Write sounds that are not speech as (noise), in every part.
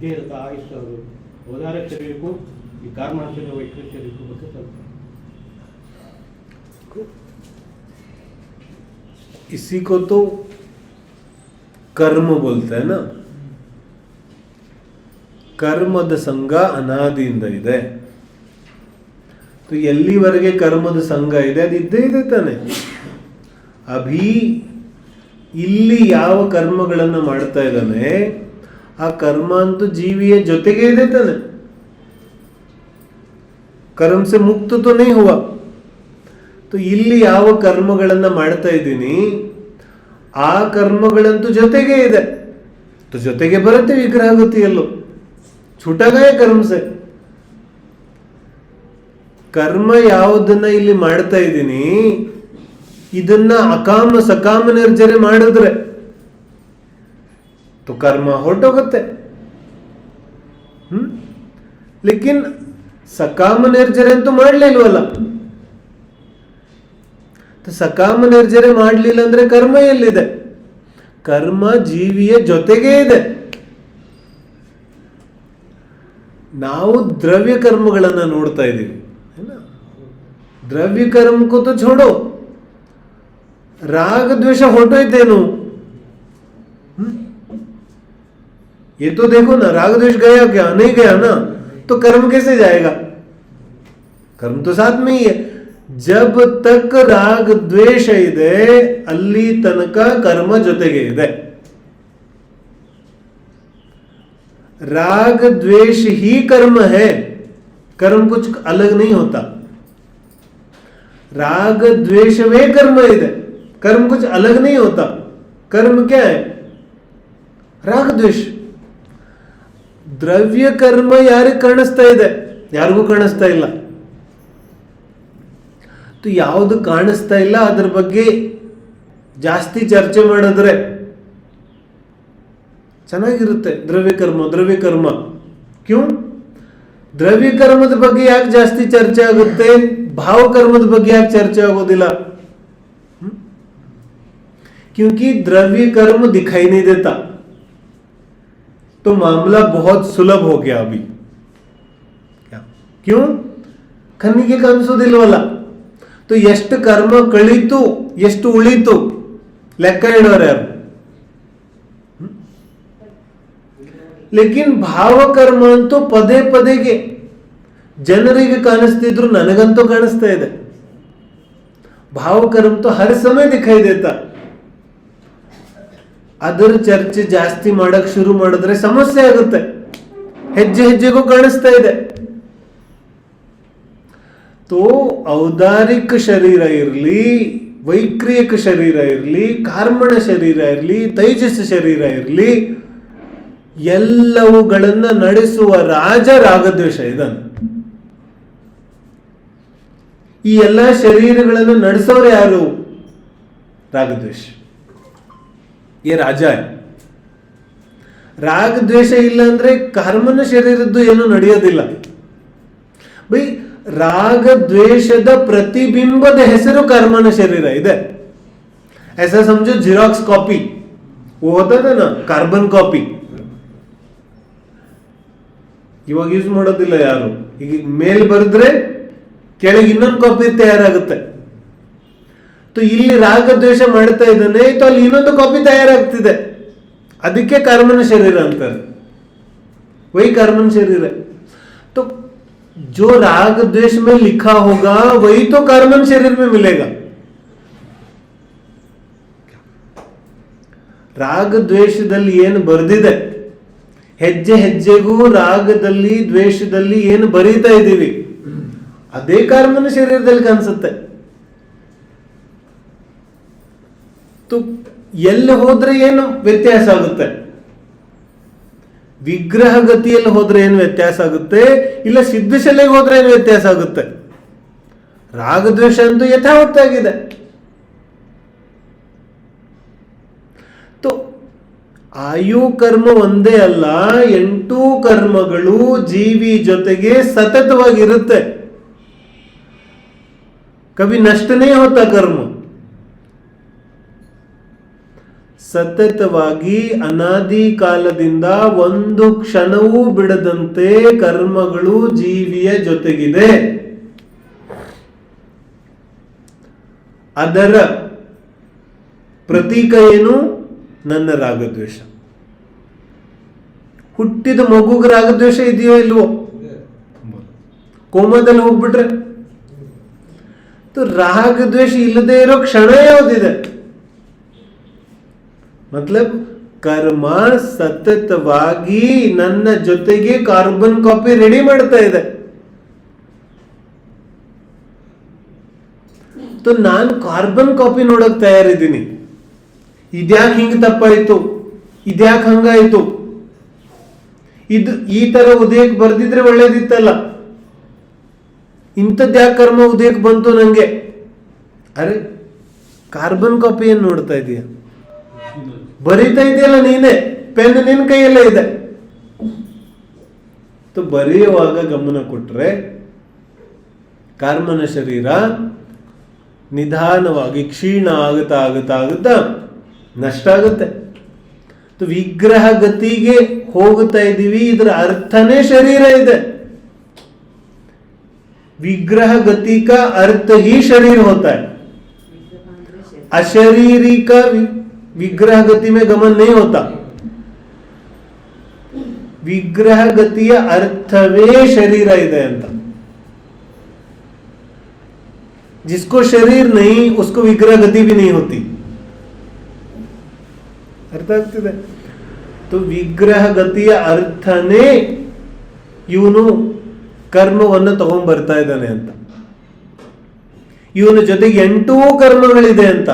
ಇದ್ದೇ ಇರುತ್ತೆ ಆಯುಸ್ಸು ಅದು ಔದಾರ್ಯ ಶರೀರಕ್ಕೂ ಈ ಕಾರ್ಮಣ ಶರೀರ ವೈಕೃತ ಶರೀರಕ್ಕೂ ಬಗ್ಗೆ ಸ್ವಲ್ಪ इसी को तो कर्म बोलते हैं ना ಕರ್ಮದ ಸಂಘ ಅನಾದಿಯಿಂದ ಇದೆ तो ಎಲ್ಲಿವರೆಗೆ ಕರ್ಮದ ಸಂಘ ಇದೆ ಅದು ಇದ್ದೇ ಇದೆ ತಾನೆ ಅಭಿ ಇಲ್ಲಿ ಯಾವ ಕರ್ಮಗಳನ್ನು ಮಾಡ್ತಾ ಇದ್ದಾನೆ ಆ ಕರ್ಮ ಅಂತೂ ಜೀವಿಯ ಜೊತೆಗೆ ಇದೆ ತಾನೆ. ಕರ್ಮ ಸೆ ಮುಕ್ತ ತೊನೇ ಹುವ ಇಲ್ಲಿ ಯಾವ ಕರ್ಮಗಳನ್ನು ಮಾಡ್ತಾ ಇದ್ದೀನಿ, ಆ ಕರ್ಮಗಳಂತೂ ಜೊತೆಗೆ ಇದೆ. ಜೊತೆಗೆ ಬರುತ್ತೆ ವಿಗ್ರಹ ಗತಿಯಲ್ಲೂ ಚುಟಗಾಯ ಕರ್ಮಸೆ ಕರ್ಮ ಯಾವುದನ್ನ ಇಲ್ಲಿ ಮಾಡ್ತಾ ಇದ್ದೀನಿ, ಇದನ್ನ ಅಕಾಮ ಸಕಾಮ ನಿರ್ಜನೆ ಮಾಡಿದ್ರೆ. तो ಕರ್ಮ ಹೊರಟೋಗುತ್ತೆ ಹ್ಮ್ ಲೇಕಿನ್ ಸಕಾಮ ನಿರ್ಜರೆ ಅಂತೂ ಮಾಡ್ಲೇ ಇಲ್ವಲ್ಲ तो ಸಕಾಮ ನಿರ್ಜರೆ ಮಾಡಲಿಲ್ಲ ಅಂದ್ರೆ ಕರ್ಮ ಎಲ್ಲಿದೆ ಕರ್ಮ ಜೀವಿಯ ಜೊತೆಗೇ ಇದೆ ನಾವು ದ್ರವ್ಯ ಕರ್ಮಗಳನ್ನ ನೋಡ್ತಾ ಇದ್ದೀವಿ है ना? ದ್ರವ್ಯ कर्म को तो छोड़ो राग द्वेष ಹೊರಟೋಯ್ತೇನು ये तो देखो ना राग द्वेष गया क्या नहीं गया ना तो कर्म कैसे जाएगा कर्म तो साथ में ही है ಜಬ್ ತಕ್ ರಾಗ ದ್ವೇಷ ಇದೆ ಅಲ್ಲಿ ತನಕ ಕರ್ಮ ಜೊತೆಗೆ ಇದೆ राग द्वेष ही कर्म है कर्म कुछ अलग नहीं होता राग द्वेष वे कर्म ಇದೆ कर्म कुछ अलग नहीं होता कर्म क्या है ರಾಗ ದ್ವೇಷ ದ್ರವ್ಯ ಕರ್ಮ ಯಾರಿಗೆ ಕಾಣಿಸ್ತಾ ಇದೆ ಯಾರಿಗೂ ಕಾಣಿಸ್ತಾ ಇಲ್ಲ ತು ಯಾವುದು ಕಾಣಿಸ್ತಾ ಇಲ್ಲ ಅದ್ರ ಬಗ್ಗೆ ಜಾಸ್ತಿ ಚರ್ಚೆ ಮಾಡಿದ್ರೆ ಚೆನ್ನಾಗಿರುತ್ತೆ ದ್ರವ್ಯ ಕರ್ಮ ದ್ರವ್ಯ ಕರ್ಮ ಕ್ಯೂ ದ್ರವ್ಯ ಕರ್ಮದ ಬಗ್ಗೆ ಯಾಕೆ ಜಾಸ್ತಿ ಚರ್ಚೆ ಆಗುತ್ತೆ ಭಾವಕರ್ಮದ ಬಗ್ಗೆ ಯಾಕೆ ಚರ್ಚೆ ಆಗೋದಿಲ್ಲ ಹ್ಮ್? क्योंकि द्रव्य कर्म दिखाई नहीं देता तो मामला बहुत सुलभ हो गया अभी क्या क्यों ಕಣ್ಣಿಗೆ ಕಾಣಿಸೋದಿಲ್ವಲ್ಲ तो ಎಷ್ಟು ಕರ್ಮ ಕಳೀತು ಎಷ್ಟು ಉಳಿತು ಲೆಕ್ಕ ಇಡೋರು ಯಾರು ಲೇಕಿನ್ ಭಾವಕರ್ಮ ಅಂತೂ ಪದೇ ಪದೇಗೆ ಜನರಿಗೆ ಕಾಣಿಸ್ತಿದ್ರು ನನಗಂತೂ ಕಾಣಿಸ್ತಾ ಇದೆ ಭಾವಕರ್ಮ तो हर समय दिखाई देता ಅದರ ಚರ್ಚೆ ಜಾಸ್ತಿ ಮಾಡಕ್ ಶುರು ಮಾಡಿದ್ರೆ ಸಮಸ್ಯೆ ಆಗುತ್ತೆ. ಹೆಜ್ಜೆ ಹೆಜ್ಜೆಗೂ ಕಾಣಿಸ್ತಾ ಇದೆ. ತೋ, ಔದಾರಿಕ ಶರೀರ ಇರಲಿ, ವೈಕ್ರಿಯಕ ಶರೀರ ಇರಲಿ, ಕಾರ್ಮಣ ಶರೀರ ಇರಲಿ, ತೈಜಸ್ ಶರೀರ ಇರಲಿ, ಎಲ್ಲವುಗಳನ್ನ ನಡೆಸುವ ರಾಜ ರಾಗದ್ವೇಷ ಇದನ್ನು. ಈ ಎಲ್ಲ ಶರೀರಗಳನ್ನು ನಡೆಸೋರು ಯಾರು? ರಾಗದ್ವೇಷ. ಏ ರಾಜ, ರಾಗ ದ್ವೇಷ ಇಲ್ಲ ಅಂದ್ರೆ ಕರ್ಮನ ಶರೀರದ್ದು ಏನು ನಡೆಯೋದಿಲ್ಲ. ಬೈ, ರಾಗ ದ್ವೇಷದ ಪ್ರತಿಬಿಂಬದ ಹೆಸರು ಕರ್ಮನ ಶರೀರ ಇದೆ. ಎಸ್ ಸಮಜು ಜಿರಾಕ್ಸ್ ಕಾಪಿ. ಓದದನ ಕಾರ್ಬನ್ ಕಾಪಿ. ಇವಾಗ ಯೂಸ್ ಮಾಡೋದಿಲ್ಲ ಯಾರು. ಈಗ ಮೇಲ್ ಬರೆದ್ರೆ ಕೆಳಗೆ ಇನ್ನೊಂದು ಕಾಪಿ ತಯಾರಾಗುತ್ತೆ. ಇಲ್ಲಿ ರಾಗ ದ್ವೇಷ ಮಾಡ್ತಾ ಇದ್ದಾನೆ तो ಅಲ್ಲಿ ಇನ್ನೊಂದು ಕಾಪಿ ತಯಾರಾಗ್ತಿದೆ ಅದಕ್ಕೆ ಕರ್ಮನ ಶರೀರ ಅಂತಾರೆ वही कर्मन शरीर है तो जो राग द्वेष में लिखा होगा वही तो कर्मन शरीर में मिलेगा ರಾಗ ದ್ವೇಷದಲ್ಲಿ ಏನು ಬರೆದಿದೆ ಹೆಜ್ಜೆ ಹೆಜ್ಜೆಗೂ ರಾಗದಲ್ಲಿ ದ್ವೇಷದಲ್ಲಿ ಏನು ಬರೀತಾ ಇದ್ದೀವಿ ಅದೇ ಕರ್ಮನ ಶರೀರದಲ್ಲಿ ಕಾಣಿಸುತ್ತೆ ಎಲ್ಲಿ ಹೋದ್ರೆ ಏನು ವ್ಯತ್ಯಾಸ ಆಗುತ್ತೆ? ವಿಗ್ರಹ ಗತಿಯಲ್ಲಿ ಹೋದ್ರೆ ಏನು ವ್ಯತ್ಯಾಸ ಆಗುತ್ತೆ? ಇಲ್ಲ ಸಿದ್ಧಶಲೆಗೆ ಹೋದ್ರೆ ಏನು ವ್ಯತ್ಯಾಸ ಆಗುತ್ತೆ? ರಾಗದ್ವೇಷ ಅಂತೂ ಯಥಾವತ್ತಾಗಿದೆ. ಆಯು ಕರ್ಮ ಒಂದೇ ಅಲ್ಲ, ಎಂಟು ಕರ್ಮಗಳು ಜೀವಿ ಜೊತೆಗೆ ಸತತವಾಗಿರುತ್ತೆ. ಕವಿ ನಷ್ಟನೇ ಹೋತ ಕರ್ಮ. ಸತತವಾಗಿ ಅನಾದಿ ಕಾಲದಿಂದ ಒಂದು ಕ್ಷಣವೂ ಬಿಡದಂತೆ ಕರ್ಮಗಳು ಜೀವಿಯ ಜೊತೆಗಿದೆ. ಅದರ ಪ್ರತೀಕ ಏನು? ನನ್ನ ರಾಗದ್ವೇಷ. ಹುಟ್ಟಿದ ಮಗುಗೆ ರಾಗದ್ವೇಷ ಇದೆಯೋ ಇಲ್ವೋ? ಕೋಮದಲ್ಲಿ ಹೋಗ್ಬಿಟ್ರೆ. ರಾಗದ್ವೇಷ ಇಲ್ಲದೆ ಇರೋ ಕ್ಷಣ ಯಾವುದಿದೆ? ಮತ್ಲಬ್ ಕರ್ಮ ಸತತವಾಗಿ ನನ್ನ ಜೊತೆಗೆ ಕಾರ್ಬನ್ ಕಾಪಿ ರೆಡಿ ಮಾಡ್ತಾ ಇದೆ. ನಾನು ಕಾರ್ಬನ್ ಕಾಪಿ ನೋಡಕ್ ತಯಾರಿದ್ದೀನಿ. ಇದ್ಯಾಕೆ ಹಿಂಗ್ ತಪ್ಪಾಯ್ತು? ಇದ್ಯಾಕೆ ಹಂಗಾಯ್ತು? ಇದು ಈ ತರ ಉದಯಕ್ಕೆ ಬರ್ದಿದ್ರೆ ಒಳ್ಳೇದಿತ್ತಲ್ಲ? ಇಂಥದ್ಯಾಕೆ ಕರ್ಮ ಉದಯಕ್ಕೆ ಬಂತು ನಂಗೆ? ಅರೆ ಕಾರ್ಬನ್ ಕಾಪಿ ಏನ್ ನೋಡ್ತಾ ಇದೀಯ? ಬರೀತಾ ಇದೆಯಲ್ಲ ನೀನೆ? ಪೆನ್ ನಿನ್ನ ಕೈಯಲ್ಲೇ ಇದೆ. ಬರೆಯುವಾಗ ಗಮನ ಕೊಟ್ರೆ ಕರ್ಮನ ಶರೀರ ನಿಧಾನವಾಗಿ ಕ್ಷೀಣ ಆಗುತ್ತಾ ಆಗುತ್ತಾ ಆಗುತ್ತಾ ನಷ್ಟ ಆಗುತ್ತೆ. ವಿಗ್ರಹ ಗತಿಗೆ ಹೋಗುತ್ತಾ ಇದ್ದೀವಿ ಇದರ ಅರ್ಥನೇ ಶರೀರ ಇದೆ. ವಿಗ್ರಹ ಗತಿಕಾ ಅರ್ಥ ಹೀ ಶರೀರ. ಹೋತಾ ಅಶರೀರಿಕ विग्रह गति में गमन नहीं होता ವಿಗ್ರಹ ಗತಿಯ ಅರ್ಥವೇ ಶರೀರ ಇದೆ ಅಂತ जिसको शरीर नहीं उसको विग्रह गति भी नहीं होती ಅರ್ಥ ಆಗ್ತಿದೆ तो ವಿಗ್ರಹ ಗತಿಯ ಅರ್ಥನೇ ಇವನು ಕರ್ಮವನ್ನು ತಗೊಂಡ್ ಬರ್ತಾ ಇದ್ದಾನೆ ಅಂತ ಇವನ ಜೊತೆಗೆ ಎಂಟೂ ಕರ್ಮಗಳಿದೆ ಅಂತ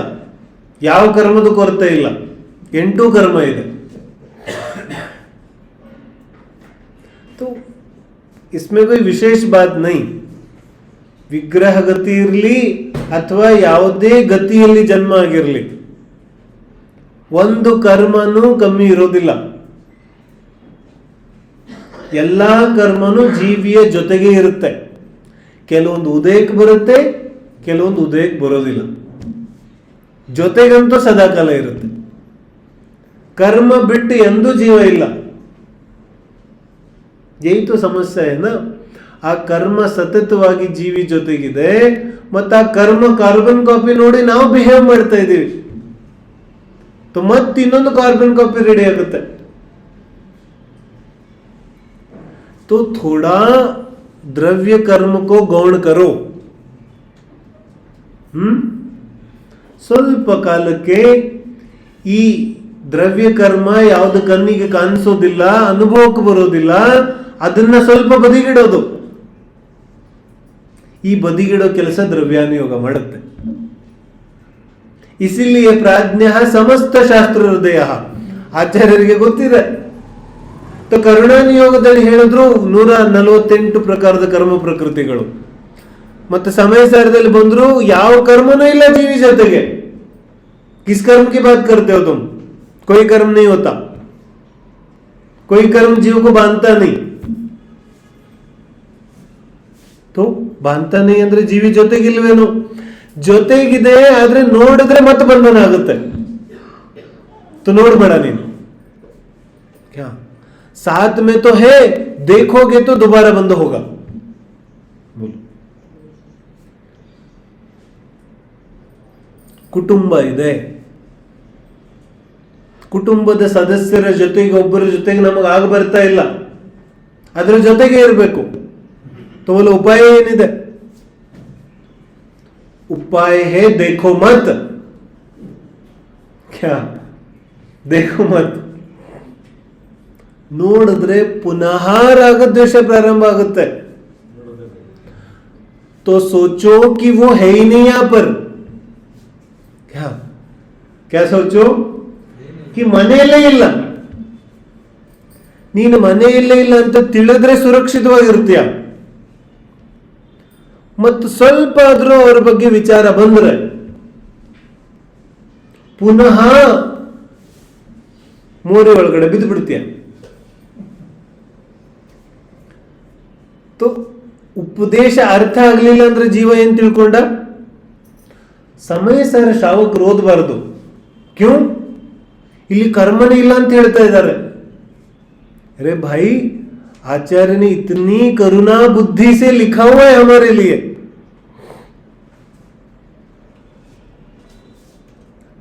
ಯಾವ ಕರ್ಮದ ಕೊರತೆ ಇಲ್ಲ ಎಂಟೂ ಕರ್ಮ ಇದೆ तो इसमें कोई ವಿಶೇಷ ಬಾತ್ नहीं ವಿಗ್ರಹ ಗತಿ ಇರಲಿ ಅಥವಾ ಯಾವುದೇ ಗತಿಯಲ್ಲಿ ಜನ್ಮ ಆಗಿರಲಿ ಒಂದು ಕರ್ಮನೂ ಕಮ್ಮಿ ಇರೋದಿಲ್ಲ ಎಲ್ಲಾ ಕರ್ಮನು ಜೀವಿಯ ಜೊತೆಗೆ ಇರುತ್ತೆ ಕೆಲವೊಂದು ಉದಯಕ್ಕೆ ಬರುತ್ತೆ ಕೆಲವೊಂದು ಉದಯಕ್ಕೆ ಬರೋದಿಲ್ಲ ಜೊತೆಗಂತೂ ಸದಾಕಾಲ ಇರುತ್ತೆ. ಕರ್ಮ ಬಿಟ್ಟು ಎಂದೂ ಜೀವ ಇಲ್ಲ. ಏತು ಸಮಸ್ಯೆ ಏನ ಆ ಕರ್ಮ ಸತತವಾಗಿ ಜೀವಿ ಜೊತೆಗಿದೆ ಮತ್ತು ಆ ಕರ್ಮ ಕಾರ್ಬನ್ ಕಾಪಿ ನೋಡಿ ನಾವು ಬಿಹೇವ್ ಮಾಡ್ತಾ ಇದ್ದೀವಿ. ಮತ್ತೆ ಇನ್ನೊಂದು ಕಾರ್ಬನ್ ಕಾಪಿ ರೆಡಿ ಆಗುತ್ತೆ. तो थोड़ा द्रव्य कर्म को गौण करो ಸ್ವಲ್ಪ ಕಾಲಕ್ಕೆ ಈ ದ್ರವ್ಯ ಕರ್ಮ ಯಾವ್ದು ಕಣ್ಣಿಗೆ ಕಾಣಿಸೋದಿಲ್ಲ, ಅನುಭವಕ್ಕೆ ಬರೋದಿಲ್ಲ, ಅದನ್ನ ಸ್ವಲ್ಪ ಬದಿಗಿಡೋದು. ಈ ಬದಿಗಿಡೋ ಕೆಲಸ ದ್ರವ್ಯಾನುಯೋಗ ಮಾಡುತ್ತೆ. ಇಸಿಲಿಯ ಪ್ರಾಜ್ಞ ಸಮಸ್ತ ಶಾಸ್ತ್ರ ಹೃದಯ. ಆಚಾರ್ಯರಿಗೆ ಗೊತ್ತಿದೆ. ಕರುಣಾನಿಯೋಗದಲ್ಲಿ ಹೇಳಿದ್ರು ನೂರ ನಲವತ್ತೆಂಟು ಪ್ರಕಾರದ ಕರ್ಮ ಪ್ರಕೃತಿಗಳು. ಮತ್ತೆ ಸಮಯ ಸಾರದಲ್ಲಿ ಬಂದ್ರು ಯಾವ ಕರ್ಮನೂ ಇಲ್ಲ ಜೀವಿ ಜೊತೆಗೆ. किस कर्म की बात करते हो तुम कोई कर्म नहीं होता कोई कर्म जीव को बांधता नहीं तो ಬಾಂಧತಾ नहीं ಅಂದ್ರೆ ಜೀವಿ ಜೊತೆಗಿಲ್ವೇನು ಜೊತೆಗಿದೆ ಆದ್ರೆ ನೋಡಿದ್ರೆ ಮತ್ತೆ ಬಂಧನ ಆಗುತ್ತೆ तो ನೋಡ್ಬೇಡ ನೀನು क्या साथ में तो है देखोगे तो दोबारा बंद होगा बोलो ಕುಟುಂಬ ಇದೆ ಕುಟುಂಬದ ಸದಸ್ಯರ ಜೊತೆಗೆ ಒಬ್ಬರ ಜೊತೆಗೆ ನಮಗೆ ಆಗ ಬರ್ತಾ ಇಲ್ಲ ಅದರ ಜೊತೆಗೆ ಇರಬೇಕು ತೋಲ ಉಪಾಯ ಏನಿದೆ ಉಪಾಯ ಹೇ ದೇಖೋ ಮತ್ ಕ್ಯಾ ದೇಖೋ ಮತ್ ನೋಡಿದ್ರೆ ಪುನಃ ರಾಗದ್ವೇಷ ಪ್ರಾರಂಭ ಆಗುತ್ತೆ तो सोचो कि वो है ही नहीं यहां पर क्या क्या सोचो कि ಮನೆಯಲ್ಲೇ ಇಲ್ಲ. ನೀನು ಮನೆಯಲ್ಲೇ ಇಲ್ಲ ಅಂತ ತಿಳಿದ್ರೆ ಸುರಕ್ಷಿತವಾಗಿರ್ತೀಯ ಮತ್ತು ಸ್ವಲ್ಪ ಆದ್ರೂ ಅವರ ಬಗ್ಗೆ ವಿಚಾರ ಬಂದ್ರೆ? ಪುನಃ ಮೋರಿ ಒಳಗಡೆ ಬಿದ್ದು ಬಿಡ್ತೀಯ ಉಪದೇಶ ಅರ್ಥ ಆಗಲಿಲ್ಲ ಅಂದ್ರೆ ಜೀವ ಏನ್ ತಿಳ್ಕೊಂಡ? ಸಮಯ ಸರ ಶಾವಕರು ಓದಬಾರದು. ಕ್ಯೂ? ಇಲ್ಲಿ ಕರ್ಮನೇ ಇಲ್ಲ ಅಂತ ಹೇಳ್ತಾ ಇದ್ದಾರೆ अरे भाई आचार्य ने इतनी करुणा बुद्धि से लिखा हुआ है हमारे लिए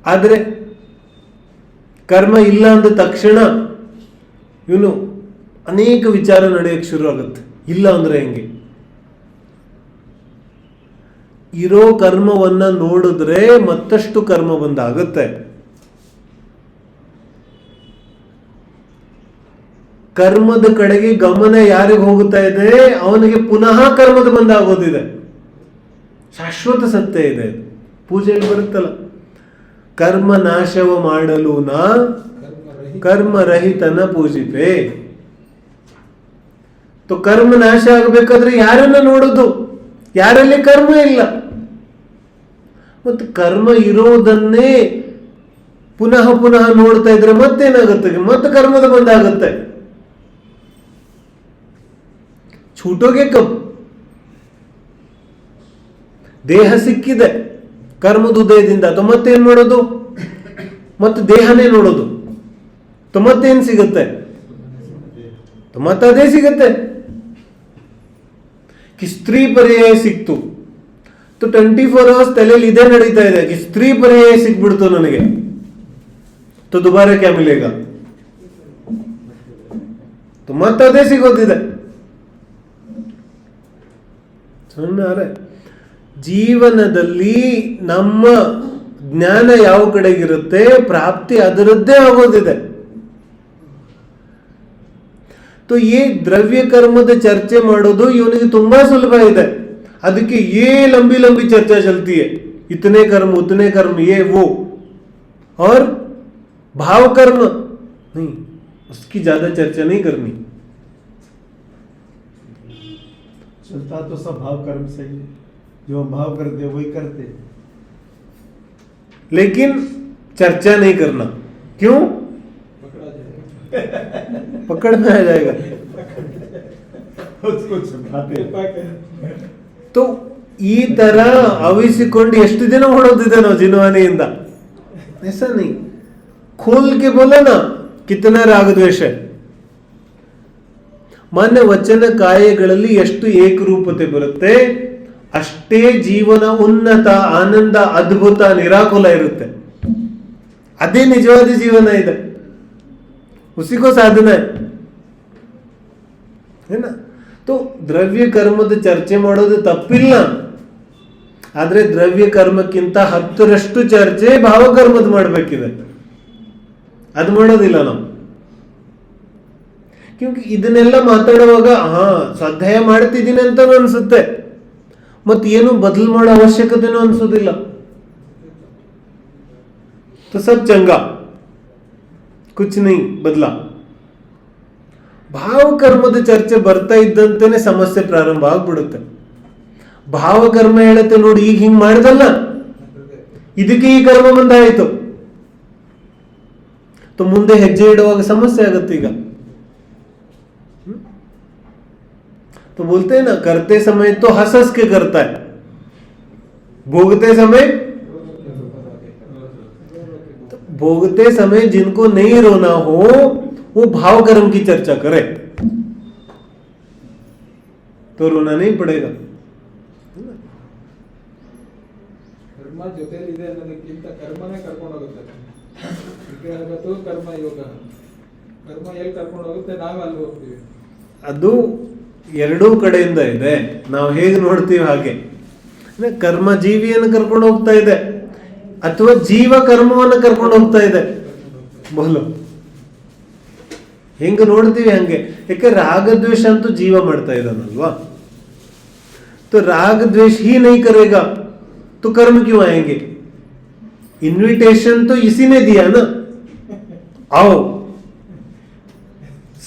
ಆದ್ರೆ ಕರ್ಮ ಇಲ್ಲ ಅಂದ ತಕ್ಷಣ ಇವನು ಅನೇಕ ವಿಚಾರ ನಡೆಯಕ್ಕೆ ಶುರು ಆಗುತ್ತೆ ಇಲ್ಲ ಅಂದ್ರೆ ಹೆಂಗೆ ಇರೋ ಕರ್ಮವನ್ನ ನೋಡಿದ್ರೆ ಮತ್ತಷ್ಟು ಕರ್ಮ ಬಂದಾಗುತ್ತೆ ಕರ್ಮದ ಕಡೆಗೆ ಗಮನ ಯಾರಿಗೆ ಹೋಗುತ್ತಾ ಇದೆ? ಅವನಿಗೆ ಪುನಃ ಕರ್ಮದ ಬಂದಾಗೋದಿದೆ ಶಾಶ್ವತ ಸತ್ಯ ಇದೆ ಇದು. ಪೂಜೆಯಲ್ಲಿ ಬರುತ್ತಲ್ಲ. ಕರ್ಮ ನಾಶವ ಮಾಡಲು ನಾ ಕರ್ಮರಹಿತನ ಪೂಜಿಪೆ. ಕರ್ಮ ನಾಶ ಆಗಬೇಕಾದ್ರೆ ಯಾರನ್ನ ನೋಡೋದು? ಯಾರಲ್ಲಿ ಕರ್ಮ ಇಲ್ಲ? ಮತ್ತು ಕರ್ಮ ಇರೋದನ್ನೇ ಪುನಃ ಪುನಃ ನೋಡ್ತಾ ಇದ್ರೆ ಮತ್ತೇನಾಗುತ್ತೆ? ಮತ್ತೆ ಕರ್ಮದ ಬಂದಾಗುತ್ತೆ. छूटोगे कब ದೇಹ ಸಿಕ್ಕಿದೆ ಕರ್ಮದ ಉದಯದಿಂದ तो ಮತ್ತೇನ್ ಮಾಡೋದು ಮತ್ತೆ ದೇಹನೇ ನೋಡೋದು तो ಮತ್ತೇನ್ ಸಿಗುತ್ತೆ तो ಮತ್ತೆ ಅದೇ ಸಿಗುತ್ತೆ ಕಿ ಸ್ತ್ರೀ ಪರ್ಯಾಯ ಸಿಕ್ತು तो ಟ್ವೆಂಟಿ ಫೋರ್ ಅವರ್ಸ್ ತಲೆಯಲ್ಲಿ ಇದೇ ನಡೀತಾ ಇದೆ ಕಿ ಸ್ತ್ರೀ ಪರ್ಯಾಯ ಸಿಕ್ಬಿಡ್ತು ನನಗೆ तो ದುಬಾರ ಕ್ಯಾ ಮಿಲೇಗಾ तो ಮತ್ತೆ ಅದೇ ಸಿಗೋದಿದೆ ಸುಮ್ಮನೆ ಜೀವನದಲ್ಲಿ ನಮ್ಮ ಜ್ಞಾನ ಯಾವ ಕಡೆಗಿರುತ್ತೆ ಪ್ರಾಪ್ತಿ ಅದರದ್ದೇ ಆಗೋದಿದೆ तो ये ದ್ರವ್ಯ ಕರ್ಮದ ಚರ್ಚೆ ಮಾಡೋದು ಇವನಿಗೆ ತುಂಬಾ ಸುಲಭ ಇದೆ ಅದಕ್ಕೆ ये लंबी लंबी चर्चा चलती है इतने कर्म उतने कर्म ये वो और भाव कर्म नहीं उसकी ज्यादा चर्चा नहीं करनी चलता तो सब भाव कर्म से ही है। जो हम भाव करते हैं वही करते हैं। लेकिन चर्चा नहीं करना क्यों पकड़ा जाएगा पकड़ में आ जाएगा उसको छुपाते हैं। तो ಈ ತರ ಅವಿಸಿಕೊಂಡು ಎಷ್ಟು ದಿನ ಹೊಡೋದಿದೆ ನಾವು ಜಿನವಾನಿಯಿಂದ ऐसा नहीं खोल के बोला ना कितना राग द्वेष है ಮಾನ್ಯ ವಚನ ಕಾಯಗಳಲ್ಲಿ ಎಷ್ಟು ಏಕರೂಪತೆ ಬರುತ್ತೆ? ಅಷ್ಟೇ ಜೀವನ ಉನ್ನತ, ಆನಂದ, ಅದ್ಭುತ, ನಿರಾಕುಲ ಇರುತ್ತೆ. ಅದೇ ನಿಜವಾದ ಜೀವನ ಇದೆ. ಉಸಿಗೋ ಸಾಧನೆ. तो ದ್ರವ್ಯ ಕರ್ಮದ ಚರ್ಚೆ ಮಾಡೋದು ತಪ್ಪಿಲ್ಲ. ಆದ್ರೆ ದ್ರವ್ಯ ಕರ್ಮಕ್ಕಿಂತ ಹತ್ತರಷ್ಟು ಚರ್ಚೆ ಭಾವಕರ್ಮದ ಮಾಡ್ಬೇಕಿದೆ. ಅದು ಮಾಡೋದಿಲ್ಲ ನಾವು. ಕ್ಯೂಂಕಿ ಇದನ್ನೆಲ್ಲ ಮಾತಾಡುವಾಗ ಹಾ ಸ್ವಾಧ್ಯಾಯ ಮಾಡ್ತಿದ್ದೀನಿ ಅಂತ ಅನ್ಸುತ್ತೆ ಮತ್ತೆ ಏನು ಬದಲು ಮಾಡೋ ಅವಶ್ಯಕತೆನೂ ಅನ್ಸೋದಿಲ್ಲ तो सब चंगा कुछ नहीं बदला ಭಾವಕರ್ಮದ ಚರ್ಚೆ ಬರ್ತಾ ಇದ್ದಂತೆನೆ ಸಮಸ್ಯೆ ಪ್ರಾರಂಭ ಆಗ್ಬಿಡುತ್ತೆ ಭಾವಕರ್ಮ ಹೇಳುತ್ತೆ ನೋಡಿ ಈಗ ಹಿಂಗ್ ಮಾಡಿದಲ್ಲ ಇದಕ್ಕೆ ಈ ಕರ್ಮ ಬಂದಾಯಿತು तो ಮುಂದೆ ಹೆಜ್ಜೆ ಇಡುವಾಗ ಸಮಸ್ಯೆ ಆಗುತ್ತೆ ಈಗ हम्म? तो बोलते हैं ना करते समय तो हंस हंस के करता है भोगते समय तो भोगते समय जिनको नहीं रोना हो वो भाव कर्म की चर्चा करे तो रोना नहीं पड़ेगा ಕರ್ಮ ಜೊತೆಲಿದೆ ಅನ್ನೋದಕ್ಕಿಂತ ಕರ್ಮನೇ ಕರ್ಕೊಂಡು ಹೋಗುತ್ತೆ ವಿಗ್ರಹ ಮತ್ತು ಕರ್ಮ ಯೋಗ ಕರ್ಮ ಎಲ್ಲಿ ಕರ್ಕೊಂಡು ಹೋಗುತ್ತೆ ನಾವೇ ಅಲ್ಲಿ ಹೋಗ್ತೀವಿ ಅದು ಎರಡೂ ಕಡೆಯಿಂದ ಇದೆ ನಾವು ಹೇಗೆ ನೋಡ್ತೀವಿ ಹಾಗೆ ಅಂದ್ರೆ ಕರ್ಮ ಜೀವಿಯನ್ನು ಕರ್ಕೊಂಡು ಹೋಗ್ತಾ ಇದೆ ಅಥವಾ ಜೀವ ಕರ್ಮವನ್ನು ಕರ್ಕೊಂಡು ಹೋಗ್ತಾ ಇದೆ ಬೋಲು ಹೆಂಗ ನೋಡ್ತೀವಿ ಹಂಗೆ ಯಾಕೆ ರಾಗದ್ವೇಷ ಅಂತೂ ಜೀವ ಮಾಡ್ತಾ ಇದ್ದಾನಲ್ವಾ तो राग द्वेष ही नहीं करेगा तो कर्म क्यों आएंगे इनविटेशन तो इसी ने दिया ना आओ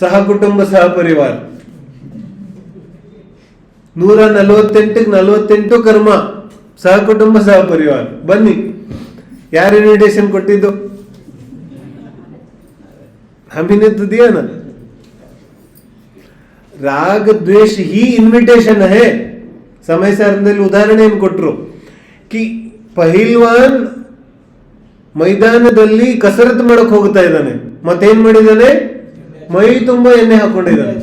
ಸಹಕುಟುಂಬ ಸಹಪರಿವಾರ ನೂರ ನಲವತ್ತೆಂಟಕ್ಕೆ ನಲವತ್ತೆಂಟು ಕರ್ಮ ಸಹಕುಟುಂಬ ಸಹಪರಿವಾರ ಬನ್ನಿ, ಯಾರು ಇನ್ವಿಟೇಷನ್ ಕೊಟ್ಟಿದ್ದು? ಹಮಿನ ದಿಯಾನ ರಾಗ, ದ್ವೇಷ ಈ ಇನ್ವಿಟೇಷನ್ ಹೇ. ಸಮಯ ಸಾರದಲ್ಲಿ ಉದಾಹರಣೆಯನ್ನು ಕೊಟ್ಟರು ಕಿ, ಪಹಿಲ್ವಾನ್ ಮೈದಾನದಲ್ಲಿ ಕಸರತ್ತು ಮಾಡಕ್ ಹೋಗ್ತಾ ಇದ್ದಾನೆ. ಮತ್ತೇನ್ ಮಾಡಿದಾನೆ ಮೈ ತುಂಬಾ ಎಣ್ಣೆ ಹಾಕೊಂಡಿದ್ದಾನೆ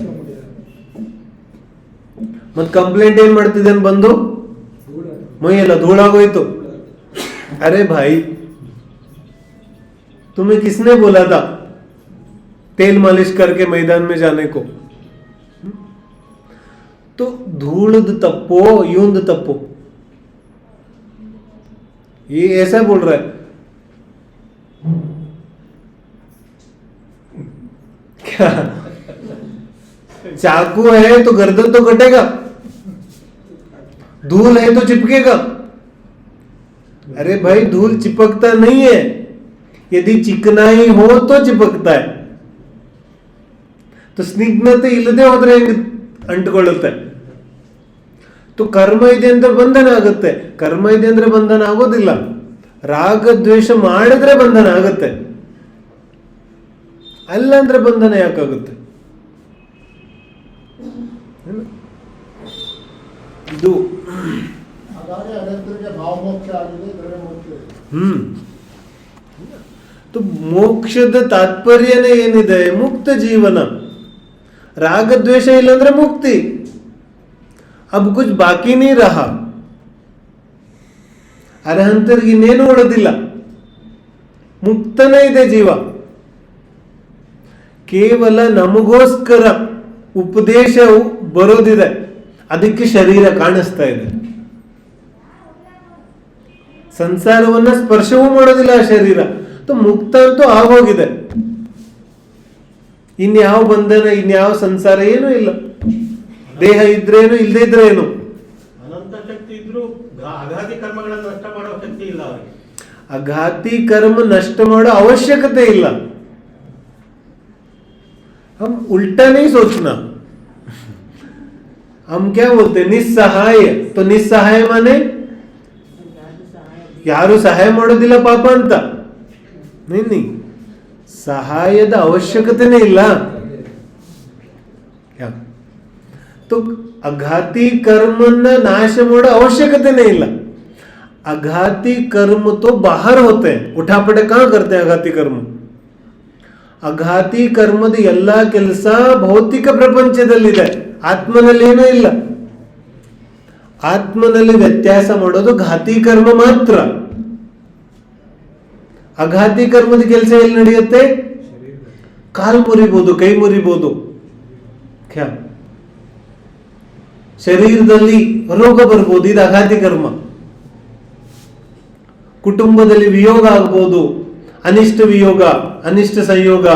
ಮತ್ ಕಂಪ್ಲೇಂಟ್ ಏನ್ ಮಾಡ್ತಿದ್ದಾನೆ ಬಂದು ಮೈ ಎಲ್ಲ ಧೂಳಾಗೋಯ್ತು अरे भाई तुम्हें किसने बोला था तेल मालिश करके मैदान में जाने को तो धूलद तप्पो यूंद तप्पो ये ऐसा बोल रहा है क्या (laughs) चाकू है तो गर्दन तो कटेगा धूल है तो चिपकेगा अरे भाई धूल चिपकता नहीं है यदि चिकनाई हो तो चिपकता है तो ಸ್ನಿಗ್ಧತೆ ಇಲ್ಲದೆ ಹೋದ್ರೆ ಹೆಂಗ್ ಅಂಟ್ಕೊಳ್ಳುತ್ತೆ तो ಕರ್ಮ ಇದೆ ಅಂದ್ರೆ ಬಂಧನ ಆಗುತ್ತೆ ಕರ್ಮ ಇದೆ ಅಂದ್ರೆ ಬಂಧನ ಆಗೋದಿಲ್ಲ ರಾಗ ದ್ವೇಷ ಮಾಡಿದ್ರೆ ಬಂಧನ ಆಗುತ್ತೆ ಅಲ್ಲ ಅಂದ್ರೆ ಬಂಧನ ಯಾಕಾಗುತ್ತೆ? ಇದು. ಹ್ಮ್. तो ಮೋಕ್ಷದ ತಾತ್ಪರ್ಯನೇ ಏನಿದೆ? ಮುಕ್ತ ಜೀವನ. ರಾಗ ದ್ವೇಷ ಇಲ್ಲಂದ್ರೆ ಮುಕ್ತಿ. ಅಬ್ ಕುछ ಬಾಕಿ ನೀ ರಹ. ಅರ್ಹಂತರಿಗೆ ಇನ್ನೇನು ಉಳಿದಿಲ್ಲ ಮುಕ್ತನೇ ಇದೆ ಜೀವ. ಕೇವಲ ನಮಗೋಸ್ಕರ ಉಪದೇಶವು ಬರೋದಿದೆ. ಅದಕ್ಕೆ ಶರೀರ ಕಾಣಿಸ್ತಾ ಇದೆ. ಸಂಸಾರವನ್ನ ಸ್ಪರ್ಶವೂ ಮಾಡೋದಿಲ್ಲ ಆ ಶರೀರ. ಮುಕ್ತ ಅಂತೂ ಆಗೋಗಿದೆ. ಇನ್ಯಾವ ಬಂಧನ ಇನ್ಯಾವ ಸಂಸಾರ ಏನೂ ಇಲ್ಲ. ದೇಹ ಇದ್ರೇನು ಇಲ್ಲದೆ ಇದ್ರೆ ಏನು ಅನಂತ ಶಕ್ತಿ ಇದ್ರೂ ಕರ್ಮಗಳನ್ನು ನಷ್ಟ ಮಾಡೋ ಶಕ್ತಿ ಇಲ್ಲ ಅವರಿಗೆ. ಅಘಾತಿ ಕರ್ಮ ನಷ್ಟ ಮಾಡೋ ಅವಶ್ಯಕತೆ ಇಲ್ಲ. हम उल्टा नहीं सोचना हम क्या बोलते हैं निस्सहाय तो निस्सहाय माने ಯಾರು ಸಹಾಯ ಮಾಡೋದಿಲ್ಲ ಪಾಪ ಅಂತ नहीं नहीं ಸಹಾಯದ ಅವಶ್ಯಕತೆನೇ ಇಲ್ಲ क्या तो ಅಘಾತಿ ಕರ್ಮನ್ನ ನಾಶ ಮಾಡೋ ಅವಶ್ಯಕತೆನೇ ಇಲ್ಲ अघाती कर्म तो बाहर होते हैं उठापटे कहाँ करते हैं अघाती कर्म ಅಘಾತಿ ಕರ್ಮದ ಎಲ್ಲಾ ಕೆಲಸ ಭೌತಿಕ ಪ್ರಪಂಚದಲ್ಲಿದೆ. ಆತ್ಮನಲ್ಲಿ ಏನೂ ಇಲ್ಲ. ಆತ್ಮನಲ್ಲಿ ವ್ಯತ್ಯಾಸ ಮಾಡೋದು ಘಾತಿ ಕರ್ಮ ಮಾತ್ರ. ಅಘಾತಿ ಕರ್ಮದ ಕೆಲಸ ಎಲ್ಲಿ ನಡೆಯುತ್ತೆ? ಕಾಲು ಮುರಿಬಹುದು ಕೈ ಮುರಿಬಹುದು ಕ್ಯಾ ಶರೀರದಲ್ಲಿ ರೋಗ ಬರ್ಬೋದು, ಇದು ಅಘಾತಿ ಕರ್ಮ. ಕುಟುಂಬದಲ್ಲಿ ವಿಯೋಗ ಆಗ್ಬೋದು. ಅನಿಷ್ಟ ವಿಯೋಗ, ಅನಿಷ್ಟ ಸಂಯೋಗ,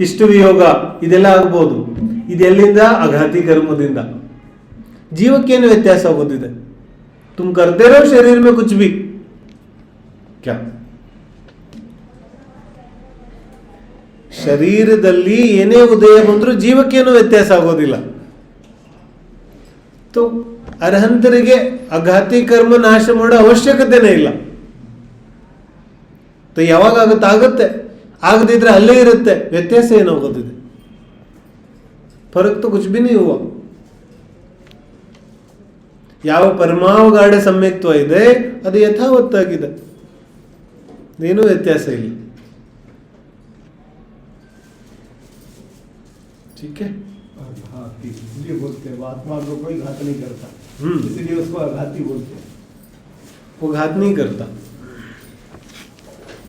ಇಷ್ಟ ವಿಯೋಗ, ಇದೆಲ್ಲ ಆಗ್ಬೋದು. ಇದೆಲ್ಲಿಂದ ಅಘಾತಿ ಕರ್ಮದಿಂದ. ಜೀವಕ್ಕೇನು ವ್ಯತ್ಯಾಸ ಆಗೋದಿದೆ? ತುಮ್ ಕರ್ದೇ ಇರೋ ಶರೀರ ಮೇ ಕುಚ್ ಬಿ ಕ್ಯಾ? ಶರೀರದಲ್ಲಿ ಏನೇ ಉದಯ ಬಂದರೂ ಜೀವಕ್ಕೇನು ವ್ಯತ್ಯಾಸ ಆಗೋದಿಲ್ಲ. ಅರ್ಹಂತರಿಗೆ ಅಘಾತಿ ಕರ್ಮ ನಾಶ ಮಾಡೋ ಅವಶ್ಯಕತೆನೇ ಇಲ್ಲ. ಯಾವಾಗ ಆಗುತ್ತೆ ಆಗುತ್ತೆ ಆಗದಿದ್ರೆ ಅಲ್ಲೇ ಇರುತ್ತೆ ವ್ಯತ್ಯಾಸ ಏನಾಗೋದಿದೆ ಫರಕ್ तो कुछ भी नहीं हुआ ಯಾವ ಪರಮಾವಗಾಢ ಸಮ್ಯಕ್ತ್ವ ಇದೆ ಅದು ಯಥಾವತ್ತಾಗಿದೆ ಏನೂ ವ್ಯತ್ಯಾಸ ಇಲ್ಲ ठीक है अघाती इसलिए बोलते हैं वो आत्मा को कोई घात नहीं करता हम्म। इसलिए उसको अघाती बोलते हैं वो घात नहीं करता